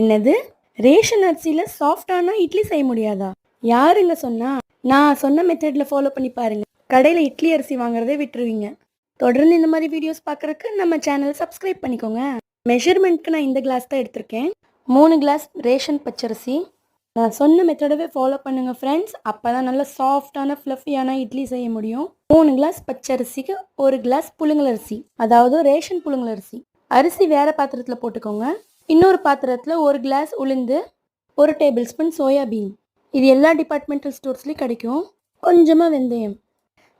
என்னது? ரேஷன் அரிசியில் சாஃப்டான இட்லி செய்ய முடியாதா? யாருங்க சொன்னா? நான் சொன்ன மெத்தடில் ஃபாலோ பண்ணி பாருங்கள் கடையில் இட்லி அரிசி வாங்குறதே விட்டுருவீங்க. தொடர்ந்து இந்த மாதிரி வீடியோஸ் பார்க்குறக்கு நம்ம சேனல் சப்ஸ்கிரைப் பண்ணிக்கோங்க. மெஷர்மெண்ட்க்கு நான் இந்த கிளாஸ் தான் எடுத்திருக்கேன். மூணு கிளாஸ் ரேஷன் பச்சரிசி. நான் சொன்ன மெத்தடவே ஃபாலோ பண்ணுங்கள் ஃப்ரெண்ட்ஸ் அப்போ தான் நல்லா சாஃப்டான ஃப்ளஃபியான இட்லி செய்ய முடியும். மூணு கிளாஸ் பச்சரிசிக்கு ஒரு கிளாஸ் புழுங்கல் அரிசி. அதாவது ரேஷன் புழுங்கல் அரிசி. அரிசி வேறு பாத்திரத்தில் போட்டுக்கோங்க. இன்னொரு பாத்திரத்தில் ஒரு கிளாஸ் உளுந்து ஒரு டேபிள் ஸ்பூன் சோயாபீன் இது எல்லா டிபார்ட்மெண்டல் ஸ்டோர்ஸ்லேயும் கிடைக்கும். கொஞ்சமாக வெந்தயம்.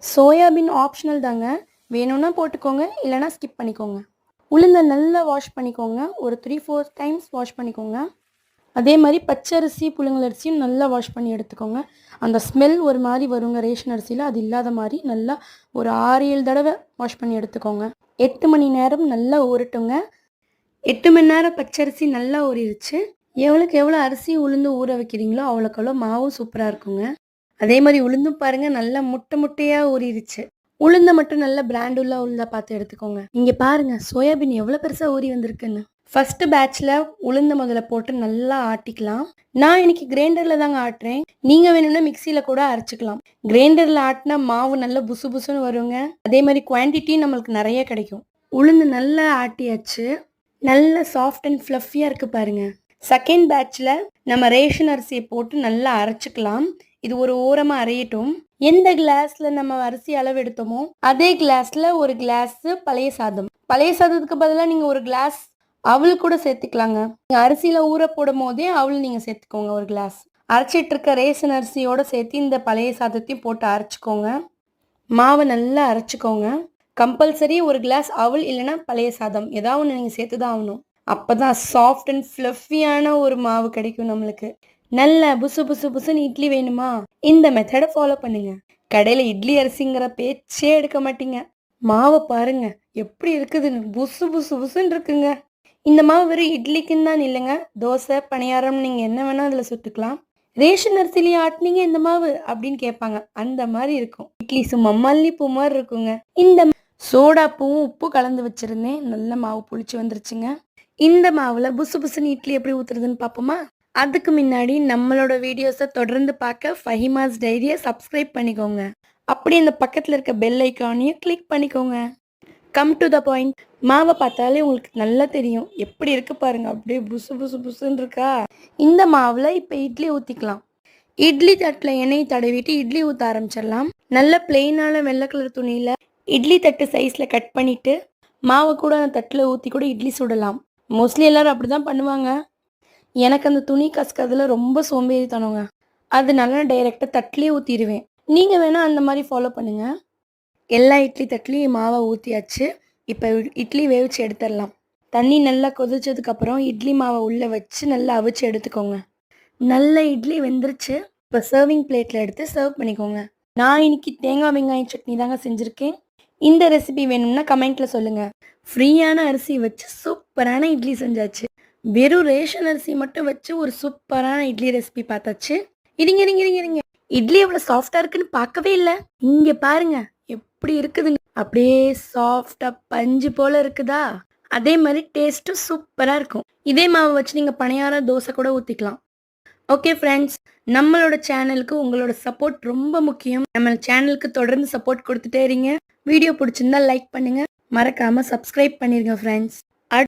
சோயாபீன் ஆப்ஷனல் தாங்க. வேணும்னா போட்டுக்கோங்க இல்லைனா ஸ்கிப் பண்ணிக்கோங்க. உளுந்தை நல்லா வாஷ் பண்ணிக்கோங்க. ஒரு த்ரீ ஃபோர் டைம்ஸ் வாஷ் பண்ணிக்கோங்க. அதே மாதிரி பச்சரிசி புழுங்கல் அரிசியும் நல்லா வாஷ் பண்ணி எடுத்துக்கோங்க. அந்த ஸ்மெல் ஒரு மாதிரி வருங்க. ரேஷன் அரிசியில் அது இல்லாத மாதிரி நல்லா ஒரு ஆறு ஏழு தடவை வாஷ் பண்ணி எடுத்துக்கோங்க. எட்டு மணி நேரம் நல்லா ஊறட்டுங்க. எட்டு மணி நேரம் பச்சரிசி நல்லா ஊறிடுச்சு. எவ்வளோக்கு எவ்வளோ அரிசி உளுந்து ஊற வைக்கிறீங்களோ அவ்வளோக்கு அவ்வளோ மாவும் சூப்பராக இருக்குங்க. அதே மாதிரி உளுந்தும் பாருங்கள் நல்லா முட்டை முட்டையாக ஊறிடுச்சு. உளுந்த மட்டும் நல்ல பிராண்டுள்ள உளுந்தா பார்த்து எடுத்துக்கோங்க. இங்கே பாருங்க சோயாபீன் எவ்வளோ பெருசாக ஊறி வந்திருக்குன்னு. ஃபஸ்ட்டு பேட்ச்சில் உளுந்த முதல்ல போட்டு நல்லா ஆட்டிக்கலாம். நான் இன்னைக்கு கிரைண்டரில் தாங்க ஆட்டுறேன். நீங்கள் வேணும்னா மிக்சியில் கூட அரைச்சிக்கலாம். கிரைண்டரில் ஆட்டினா மாவு நல்லா புசு புசுன்னு வருங்க. அதே மாதிரி குவான்டிட்டி நம்மளுக்கு நிறைய கிடைக்கும். உளுந்து நல்லா ஆட்டியாச்சு. நல்ல சாஃப்ட் அண்ட் ஃப்ளஃபியாக இருக்குது பாருங்கள் செகண்ட் பேட்சில் நம்ம ரேஷன் அரிசியை போட்டு நல்லா அரைச்சிக்கலாம். இது ஒரு ஓரமாக அரையட்டும். எந்த கிளாஸில் நம்ம அரிசி அளவு எடுத்தோமோ அதே கிளாஸில் ஒரு கிளாஸு பழைய சாதம். பழைய சாதத்துக்கு பதிலாக நீங்கள் ஒரு கிளாஸ் அவள் கூட சேர்த்துக்கலாங்க. நீங்கள் அரிசியில் ஊற போடும் போதே அவள் நீங்கள் சேர்த்துக்கோங்க ஒரு கிளாஸ் அரைச்சிட்டு இருக்க ரேஷன் அரிசியோடு சேர்த்து இந்த பழைய சாதத்தையும் போட்டு அரைச்சிக்கோங்க. மாவை நல்லா அரைச்சிக்கோங்க. கம்பல்சரி ஒரு கிளாஸ் அவள் இல்லைன்னா பழைய சாதம். ஏதாவது ஒன்று நீங்கள் சேர்த்து தான் ஆகணும். அப்போ தான் சாஃப்ட் அண்ட் ஃப்ளஃபியான ஒரு மாவு கிடைக்கும் நம்மளுக்கு. நல்ல புசு புசு புசுன்னு இட்லி வேணுமா? இந்த மெத்தடை ஃபாலோ பண்ணுங்க. கடையில் இட்லி அரிசிங்கிற பேச்சே எடுக்க மாட்டீங்க. மாவை பாருங்க. எப்படி இருக்குதுன்னு. புசு புசு புசுன்னு இருக்குங்க. இந்த மாவு வெறும் இட்லிக்குன்னு தான் இல்லைங்க. தோசை பணியாரம் நீங்கள் என்ன வேணால் அதில் சுட்டுக்கலாம். ரேஷன் அரிசிலேயே ஆட்டினீங்க இந்த மாவு அப்படின்னு கேட்பாங்க. அந்த மாதிரி இருக்கும். இட்லி சும்மா மல்லிப்பூ மாதிரி இருக்குங்க. இந்த சோடா பூவும் உப்பு கலந்து வச்சிருந்தேன். நல்ல மாவு புளிச்சு வந்துருச்சுங்க. இந்த மாவில் புசு புசுன்னு இட்லி எப்படி ஊத்துறதுன்னு பார்ப்போமா அதுக்கு முன்னாடி நம்மளோட வீடியோஸை தொடர்ந்து பார்க்க ஃபஹிமாஸ் டைரியை சப்ஸ்கிரைப் பண்ணிக்கோங்க. அப்படி இந்த பக்கத்தில் இருக்க பெல் ஐக்கானையும் கிளிக் பண்ணிக்கோங்க. கம் டு த பாயிண்ட் மாவை பார்த்தாலே உங்களுக்கு நல்லா தெரியும். எப்படி இருக்கு பாருங்க. அப்படியே புசு புசு புசுன்னு இருக்கா? இந்த மாவில் இப்போ இட்லி ஊற்றிக்கலாம் இட்லி தட்டில் எண்ணெய் தடவிட்டு இட்லி ஊற்ற ஆரம்பிச்சிடலாம். நல்ல பிளெயினான வெள்ளை கலர் துணியில் இட்லி தட்டு சைஸில் கட் பண்ணிவிட்டு மாவை கூட அந்த தட்டில் ஊற்றி கூட இட்லி சுடலாம். மோஸ்ட்லி எல்லோரும் அப்படி தான் பண்ணுவாங்க. எனக்கு அந்த துணி கசக்கிறதுல ரொம்ப சோம்பேறித்தனங்க. அதனால நான் டைரெக்டாக தட்டிலே ஊற்றிடுவேன் நீங்கள் வேணால் அந்த மாதிரி ஃபாலோ பண்ணுங்கள் எல்லா இட்லி தட்டிலையும் மாவை ஊற்றியாச்சு இப்போ இட்லி வேவிச்சு எடுத்துடலாம். தண்ணி நல்லா கொதிச்சதுக்கப்புறம் இட்லி மாவை உள்ளே வச்சு நல்லா அவிச்சு எடுத்துக்கோங்க. நல்ல இட்லி வெந்துருச்சு. இப்போ சர்விங் பிளேட்டில் எடுத்து சர்வ் பண்ணிக்கோங்க. நான் இன்னைக்கு தேங்காய் வெங்காயம் சட்னி தாங்க செஞ்சுருக்கேன். இந்த ரெசிபி வேணும்னா கமெண்ட்டில் சொல்லுங்கள் ஃப்ரீயான அரிசி வச்சு சூப்பரான இட்லி செஞ்சாச்சு. வெறும் ரேஷன் அரிசி மட்டும் வச்சு ஒரு சூப்பரான இட்லி ரெசிபி பார்த்தாச்சு. இருங்க இருங்க இருங்க இருங்க. இட்லி எவ்வளோ சாஃப்டாக இருக்குன்னு பார்க்கவே இல்லை. இங்கே பாருங்க எப்படி இருக்குதுங்க அப்படியே சாஃப்டாக பஞ்சு போல இருக்குதா? அதே மாதிரி டேஸ்ட்டும் சூப்பராக இருக்கும். இதே மாவு வச்சு நீங்கள் பணியாரம் தோசை கூட ஊற்றிக்கலாம் ஓகே ஃப்ரெண்ட்ஸ் நம்மளோட சேனலுக்கு உங்களோட சப்போர்ட் ரொம்ப முக்கியம். நம்ம சேனலுக்கு தொடர்ந்து சப்போர்ட் கொடுத்துட்டே இருங்க. வீடியோ பிடிச்சிருந்தா லைக் பண்ணுங்க. மறக்காமல் சப்ஸ்கிரைப் பண்ணிருங்க ஃப்ரெண்ட்ஸ்